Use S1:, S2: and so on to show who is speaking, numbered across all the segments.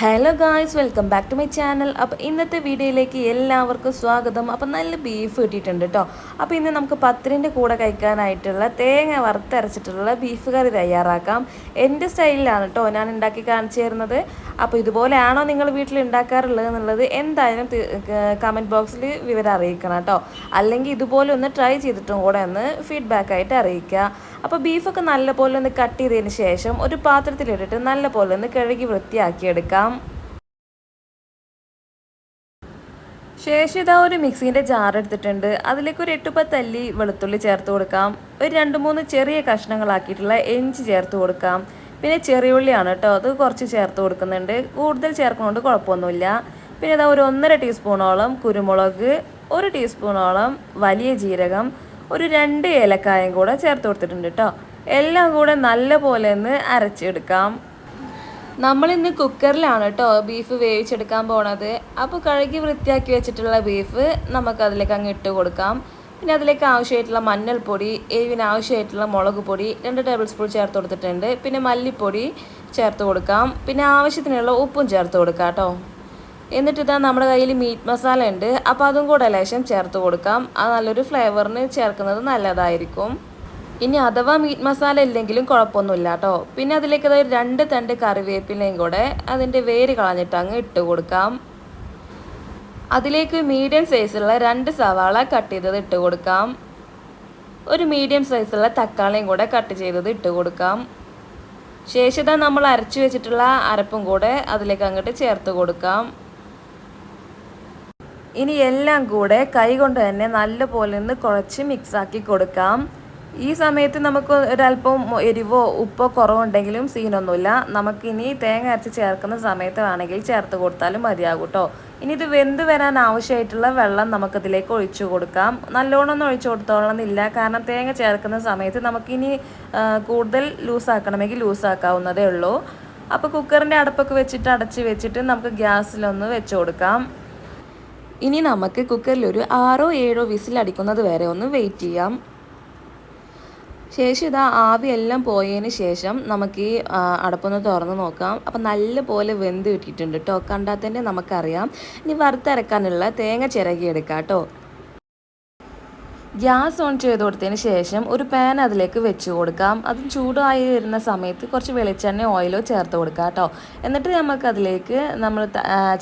S1: Hello guys welcome back to my channel അപ്പോൾ ഇന്നത്തെ വീഡിയോയിലേക്ക് എല്ലാവർക്കും സ്വാഗതം. അപ്പം നല്ല ബീഫ് കിട്ടിയിട്ടുണ്ട് കേട്ടോ അപ്പോൾ ഇന്ന് നമുക്ക് പത്തിരിന്റെ കൂടെ കഴിക്കാനായിട്ടുള്ള തേങ്ങ വറുത്തരച്ചിട്ടുള്ള ബീഫ് കറി തയ്യാറാക്കാം. എന്റെ സ്റ്റൈലിലാണ് കേട്ടോ ഞാൻ ഉണ്ടാക്കി കാണിച്ചു തരുന്നത്. അപ്പോൾ ഇതുപോലെയാണോ നിങ്ങൾ വീട്ടിൽ ഉണ്ടാക്കാറുള്ളത് എന്നുള്ളത് എന്തായാലും കമന്റ് ബോക്സിൽ വിവരം അറിയിക്കണം കേട്ടോ അല്ലെങ്കിൽ ഇതുപോലെ ഒന്ന് ട്രൈ ചെയ്തിട്ടും കൂടെ ഒന്ന് ഫീഡ്ബാക്ക് ആയിട്ട് അറിയിക്കുക. അപ്പോൾ ബീഫൊക്കെ നല്ലപോലെ ഒന്ന് കട്ട് ചെയ്തതിന് ശേഷം ഒരു പാത്രത്തിലിട്ടിട്ട് നല്ലപോലെ ഒന്ന് കഴുകി വൃത്തിയാക്കിയെടുക്കാം. ശേഷം ഇതാ ഒരു മിക്സീന്റെ ജാർ എടുത്തിട്ടുണ്ട്. അതിലേക്ക് ഒരു എട്ട് പത്ത് അല്ലി വെളുത്തുള്ളി ചേർത്ത് കൊടുക്കാം. ഒരു രണ്ട് മൂന്ന് ചെറിയ കഷ്ണങ്ങളാക്കിയിട്ടുള്ള എഞ്ചി ചേർത്ത് കൊടുക്കാം. പിന്നെ ചെറിയുള്ളിയാണ് കേട്ടോ അത് കുറച്ച് ചേർത്ത് കൊടുക്കുന്നുണ്ട്. കൂടുതൽ ചേർക്കുന്നതുകൊണ്ട് കുഴപ്പമൊന്നുമില്ല. പിന്നെ ഇതാ ഒരു ഒന്നര ടീസ്പൂണോളം കുരുമുളക് ഒരു ടീസ്പൂണോളം വലിയ ജീരകം ഒരു രണ്ട് ഏലക്കായും കൂടെ ചേർത്ത് കൊടുത്തിട്ടുണ്ട് കേട്ടോ. എല്ലാം കൂടെ നല്ല പോലെ ഒന്ന് അരച്ചെടുക്കാം. നമ്മളിന്ന് കുക്കറിലാണ് കേട്ടോ ബീഫ് വേവിച്ചെടുക്കാൻ പോണത്. അപ്പോൾ കഴുകി വൃത്തിയാക്കി വെച്ചിട്ടുള്ള ബീഫ് നമുക്ക് അതിലേക്ക് അങ്ങ് ഇട്ട് കൊടുക്കാം. പിന്നെ അതിലേക്ക് ആവശ്യമായിട്ടുള്ള മഞ്ഞൾപ്പൊടി എരിവിന് ആവശ്യമായിട്ടുള്ള മുളക് പൊടി രണ്ട് ടേബിൾ സ്പൂൺ ചേർത്ത് കൊടുത്തിട്ടുണ്ട്. പിന്നെ മല്ലിപ്പൊടി ചേർത്ത് കൊടുക്കാം. പിന്നെ ആവശ്യത്തിനുള്ള ഉപ്പും ചേർത്ത് കൊടുക്കാം കേട്ടോ എന്നിട്ട് ഇതാ നമ്മുടെ കയ്യിൽ മീറ്റ് മസാല ഉണ്ട്. അപ്പോൾ അതും കൂടെ ലേശം ചേർത്ത് കൊടുക്കാം. അത് നല്ലൊരു ഫ്ലേവറിന് ചേർക്കുന്നത് നല്ലതായിരിക്കും. ഇനി അഥവാ മീറ്റ് മസാല ഇല്ലെങ്കിലും കുഴപ്പമൊന്നുമില്ല കേട്ടോ. പിന്നെ അതിലേക്ക് ഒരു രണ്ട് തണ്ട് കറിവേപ്പിലയും കൂടെ അതിന്റെ വേര് കളഞ്ഞിട്ട് അങ്ങ് ഇട്ട് കൊടുക്കാം. അതിലേക്ക് മീഡിയം സൈസുള്ള രണ്ട് സവാള കട്ട് ചെയ്തത് ഇട്ട് കൊടുക്കാം. ഒരു മീഡിയം സൈസുള്ള തക്കാളിയും കൂടെ കട്ട് ചെയ്തത് ഇട്ട് കൊടുക്കാം. ശേഷിത നമ്മൾ അരച്ചു വെച്ചിട്ടുള്ള അരപ്പും കൂടെ അതിലേക്ക് അങ്ങോട്ട് ചേർത്ത് കൊടുക്കാം. ഇനി എല്ലാം കൂടെ കൈ കൊണ്ട് തന്നെ നല്ലപോലെ ഒന്ന് കുഴച്ച് മിക്സാക്കി കൊടുക്കാം. ഈ സമയത്ത് നമുക്ക് ഒരല്പം എരിവോ ഉപ്പോ കുറവുണ്ടെങ്കിലും സീനൊന്നുമില്ല. നമുക്കിനി തേങ്ങ അരച്ച് ചേർക്കുന്ന സമയത്ത് വേണമെങ്കിൽ ചേർത്ത് കൊടുത്താലും മതിയാകും കേട്ടോ ഇനി ഇത് വെന്ത് വരാൻ ആവശ്യമായിട്ടുള്ള വെള്ളം നമുക്കതിലേക്ക് ഒഴിച്ചു കൊടുക്കാം. നല്ലോണം ഒന്നും ഒഴിച്ചു കൊടുത്തോളണമെന്നില്ല കാരണം തേങ്ങ ചേർക്കുന്ന സമയത്ത് നമുക്കിനി കൂടുതൽ ലൂസാക്കണമെങ്കിൽ ലൂസാക്കാവുന്നതേ ഉള്ളൂ. അപ്പോൾ കുക്കറിന്റെ അടപ്പൊക്കെ വെച്ചിട്ട് അടച്ച് വെച്ചിട്ട് നമുക്ക് ഗ്യാസിലൊന്ന് വെച്ച് കൊടുക്കാം. ഇനി നമുക്ക് കുക്കറിൽ ഒരു ആറോ ഏഴോ വിസിൽ അടിക്കുന്നത് വരെ ഒന്ന് വെയിറ്റ് ചെയ്യാം. ശേഷം ഇതാ ആവിയെല്ലാം പോയതിന് ശേഷം നമുക്ക് ഈ അടപ്പൊന്ന് തുറന്ന് നോക്കാം. അപ്പം നല്ലപോലെ വെന്ത് കിട്ടിയിട്ടുണ്ട് കേട്ടോ കണ്ടാൽ തന്നെ നമുക്കറിയാം. ഇനി വറുത്തരക്കാനുള്ള തേങ്ങ ചിരകി എടുക്കാം കേട്ടോ ഗ്യാസ് ഓൺ ചെയ്ത് കൊടുത്തതിന് ശേഷം ഒരു പാൻ അതിലേക്ക് വെച്ച് കൊടുക്കാം. അതും ചൂടായി വരുന്ന സമയത്ത് കുറച്ച് വെളിച്ചെണ്ണ ഓയിലോ ചേർത്ത് കൊടുക്കാം കേട്ടോ. എന്നിട്ട് നമുക്ക് അതിലേക്ക് നമ്മൾ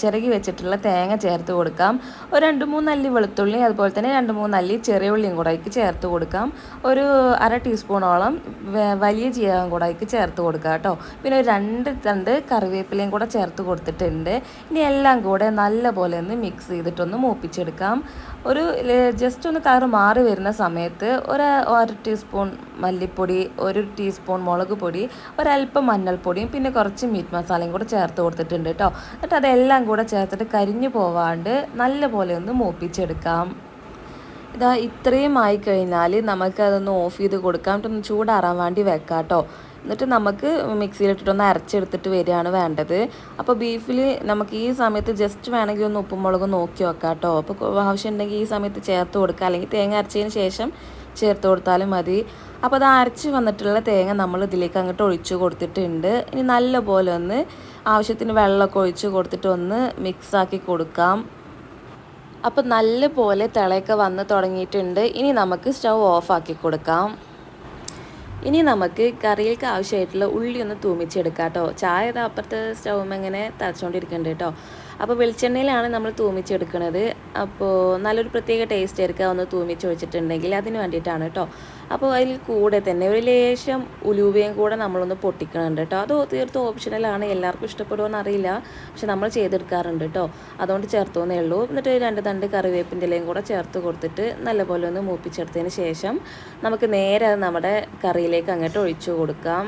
S1: ചിരകി വെച്ചിട്ടുള്ള തേങ്ങ ചേർത്ത് കൊടുക്കാം. ഒരു രണ്ട് മൂന്നല്ലി വെളുത്തുള്ളി അതുപോലെ തന്നെ രണ്ട് മൂന്നല്ലി ചെറിയ ഉള്ളിയും കൂടെ ചേർത്ത് കൊടുക്കാം. ഒരു അര ടീസ്പൂണോളം വലിയ ജീരകം കൂടേക്ക് ചേർത്ത് കൊടുക്കാം കേട്ടോ. പിന്നെ ഒരു രണ്ട് തണ്ട് കറിവേപ്പിലയും കൂടെ ചേർത്ത് കൊടുത്തിട്ടുണ്ട്. ഇനി എല്ലാം കൂടെ നല്ലപോലെ ഒന്ന് മിക്സ് ചെയ്തിട്ടൊന്ന് മൂപ്പിച്ചെടുക്കാം. ഒരു ജസ്റ്റ് ഒന്ന് കളർ മാറി വരുന്ന സമയത്ത് ഒരു ഒരു ടീസ്പൂൺ മല്ലിപ്പൊടി ഒരു ടീസ്പൂൺ മുളക് പൊടി ഒരല്പം മഞ്ഞൾപ്പൊടിയും പിന്നെ കുറച്ച് മീറ്റ് മസാലയും കൂടെ ചേർത്ത് കൊടുത്തിട്ടുണ്ട് കേട്ടോ എന്നിട്ട് അതെല്ലാം കൂടെ ചേർത്തിട്ട് കരിഞ്ഞു പോവാണ്ട് നല്ലപോലെ ഒന്ന് മൂപ്പിച്ചെടുക്കാം. ഇതാ ഇത്രയും ആയി കഴിഞ്ഞാൽ നമുക്കതൊന്ന് ഓഫ് ചെയ്ത് കൊടുക്കാം. ചൂടാറാൻ വേണ്ടി വെക്കാം കേട്ടോ എന്നിട്ട് നമുക്ക് മിക്സിയിലിട്ടിട്ടൊന്ന് അരച്ചെടുത്തിട്ട് വരികയാണ് വേണ്ടത്. അപ്പോൾ ബീഫിൽ നമുക്ക് ഈ സമയത്ത് ജസ്റ്റ് വേണമെങ്കിൽ ഒന്ന് ഉപ്പും മുളകും നോക്കി വെക്കാം കേട്ടോ. അപ്പോൾ ആവശ്യമുണ്ടെങ്കിൽ ഈ സമയത്ത് ചേർത്ത് കൊടുക്കുക അല്ലെങ്കിൽ തേങ്ങ അരച്ചതിന് ശേഷം ചേർത്ത് കൊടുത്താലും മതി. അപ്പോൾ അത് അരച്ച് വന്നിട്ടുള്ള തേങ്ങ നമ്മൾ ഇതിലേക്ക് അങ്ങോട്ട് ഒഴിച്ചു കൊടുത്തിട്ടുണ്ട്. ഇനി നല്ലപോലെ ഒന്ന് ആവശ്യത്തിന് വെള്ളമൊക്കെ ഒഴിച്ച് കൊടുത്തിട്ട് ഒന്ന് മിക്സാക്കി കൊടുക്കാം. അപ്പോൾ നല്ല പോലെ തിളയൊക്കെ വന്ന് തുടങ്ങിയിട്ടുണ്ട്. ഇനി നമുക്ക് സ്റ്റൗ ഓഫാക്കി കൊടുക്കാം. ഇനി നമുക്ക് കറിയിലേക്ക് ആവശ്യമായിട്ടുള്ള ഉള്ളി ഒന്ന് തൂമിച്ചെടുക്കാം കേട്ടോ ചായ അപ്പുറത്തെ സ്റ്റൗം എങ്ങനെ തടച്ചുകൊണ്ടിരിക്കേണ്ടത് കേട്ടോ അപ്പോൾ വെളിച്ചെണ്ണയിലാണ് നമ്മൾ തൂമിച്ചെടുക്കുന്നത് അപ്പോൾ നല്ലൊരു പ്രത്യേക ടേസ്റ്റ് ആയിരിക്കും ഒന്ന് തൂമിച്ച് ഒഴിച്ചിട്ടുണ്ടെങ്കിൽ അതിന് വേണ്ടിയിട്ടാണ് കേട്ടോ അപ്പോൾ അതിൽ കൂടെ തന്നെ ഒരു ലേശം ഉലുവയും കൂടെ നമ്മളൊന്ന് പൊട്ടിക്കണുണ്ട് കേട്ടോ അത് തീർത്തും ഓപ്ഷണലാണ് എല്ലാവർക്കും ഇഷ്ടപ്പെടുമെന്ന് അറിയില്ല. പക്ഷെ നമ്മൾ ചെയ്തെടുക്കാറുണ്ട് കേട്ടോ അതുകൊണ്ട് ചേർത്തോന്നേ ഉള്ളൂ. എന്നിട്ട് രണ്ട് തണ്ട് കറിവേപ്പിന്റെ ഇലയും കൂടെ ചേർത്ത് കൊടുത്തിട്ട് നല്ലപോലെ ഒന്ന് മൂപ്പിച്ചെടുത്തതിന് ശേഷം നമുക്ക് നേരെ നമ്മുടെ കറിയിലേക്ക് അങ്ങോട്ട് ഒഴിച്ചു കൊടുക്കാം.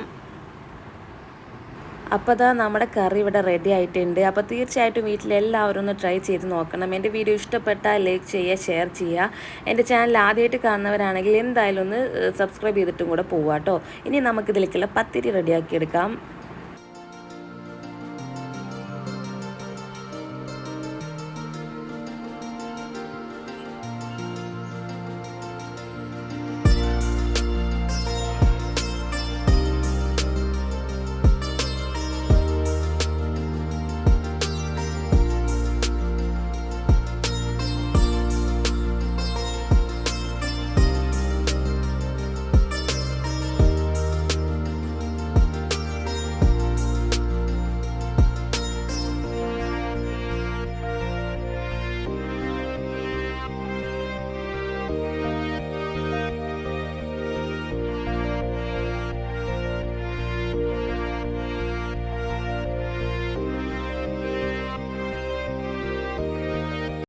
S1: അപ്പോൾ അതാ നമ്മുടെ കറി ഇവിടെ റെഡി ആയിട്ടുണ്ട്. അപ്പോൾ തീർച്ചയായിട്ടും വീട്ടിൽ എല്ലാവരും ഒന്ന് ട്രൈ ചെയ്ത് നോക്കണം. എന്റെ വീഡിയോ ഇഷ്ടപ്പെട്ടാൽ ലൈക്ക് ചെയ്യുക ഷെയർ ചെയ്യുക. എന്റെ ചാനൽ ആദ്യമായിട്ട് കാണുന്നവരാണെങ്കിൽ എന്തായാലും ഒന്ന് സബ്സ്ക്രൈബ് ചെയ്തിട്ടും കൂടെ പോവാം കേട്ടോ ഇനി നമുക്കിതിലേക്കുള്ള പത്തിരി റെഡിയാക്കി എടുക്കാം.